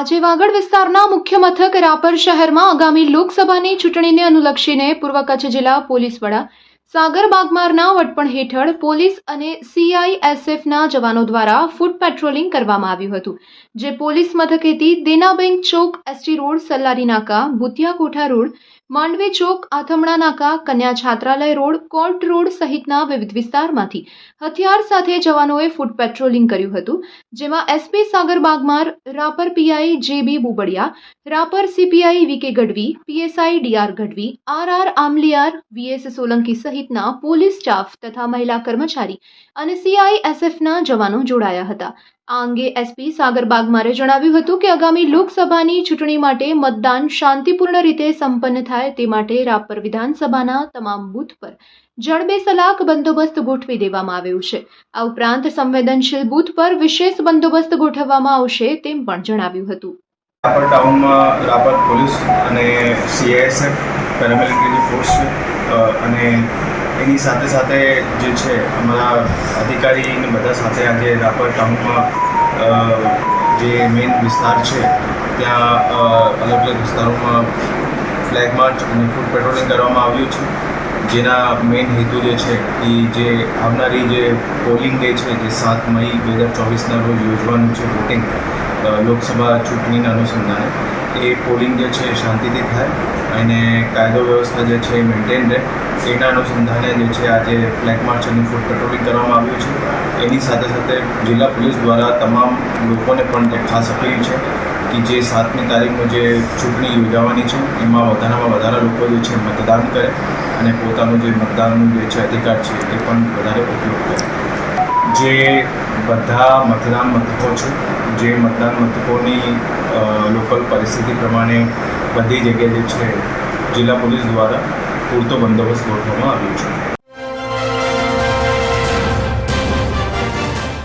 આજે વાગડ વિસ્તારના મુખ્ય મથક રાપર શહેરમાં આગામી લોકસભાની ચૂંટણીને અનુલક્ષીને પૂર્વ કચ્છ જિલ્લા પોલીસ વડા સાગર બાગમારના વડપણ હેઠળ પોલીસ અને સીઆઈએસએફના જવાનો દ્વારા ફૂટ પેટ્રોલિંગ કરવામાં આવ્યું હતું, જે પોલીસ મથકેથી દેના બેંક ચોક એસટી રોડ સલ્લારી નાકા ભૂતિયા કોઠા રોડ માંડવી ચોક આથમણા નાકા કન્યા છાત્રાલય રોડ, કોર્ટ રોડ સહિતના વિવિધ વિસ્તારમાંથી હથિયાર સાથે જવાનોએ ફૂટ પેટ્રોલિંગ કર્યું હતું, જેમાં SP Sagar Bagmar, Rapar PI JB Bubadiya, Rapar CPI VK Gadhvi, PSI DR Gadhvi, RR R Amliyar, VS Solanki સહિતના પોલીસ સ્ટાફ તથા મહિલા કર્મચારી અને સીઆઈએસએફના જવાનો જોડાયા હતા. આ અંગે એસપી સાગર બાગમારે જણાવ્યું હતું કે આગામી લોકસભાની ચૂંટણી માટે મતદાન શાંતિપૂર્ણ રીતે સંપન્ન થાય તે માટે રાપર વિધાનસભાના તમામ બૂથ પર જડબેસલાક બંદોબસ્ત ગોઠવી દેવામાં આવ્યું છે. આ ઉપરાંત સંવેદનશીલ બૂથ પર વિશેષ બંદોબસ્ત ગોઠવવામાં આવશે તેમ પણ જણાવ્યું હતું. રાપર ટાઉનમાં રાપર પોલીસ અને સીઆઈએસએફ પેરામિલિટરી ફોર્સ અને એની સાથે સાથે જે છે, અમારા અધિકારીને બધા સાથે આજે રાપર ટાઉનમાં જે મેઇન વિસ્તાર છે, ત્યાં અલગ અલગ વિસ્તારોમાં ફ્લેગ માર્ચ અને ફૂડ પેટ્રોલિંગ કરવામાં આવ્યું છે. જેના મેઇન હેતુ જે છે, એ જે આવનારી જે પોલિંગ ડે છે, જે સાત મઈ બે હજાર ચોવીસના રોજ યોજવાનું છે વોટિંગ લોકસભા ચૂંટણીના અનુસંધાને, એ પોલિંગ જે છે શાંતિથી થાય અને કાયદો વ્યવસ્થા જે છે એ મેન્ટેન રહે. એના અનુસંધાને જે છે આજે ફ્લેગ માર્ચ અને ફૂટ પેટ્રોલિંગ કરવામાં આવ્યું છે. એની સાથે સાથે જિલ્લા પોલીસ દ્વારા તમામ લોકોને પણ એક ખાસ અપીલ છે કે જે સાતમી તારીખનું જે ચૂંટણી યોજાવાની છે, એમાં વધારામાં વધારે લોકો જે છે મતદાન કરે અને પોતાનું જે મતદાનનું જે છે અધિકાર છે એ પણ વધારે ઉપયોગ કરે. જે બધા મતદાન મથકો છે, જે મતદાન મથકોની લોકલ પરિસ્થિતિ પ્રમાણે બધી જગ્યાએ જે છે જિલ્લા પોલીસ દ્વારા પૂરતો બંદોબસ્ત ગોઠવવામાં આવ્યો છે.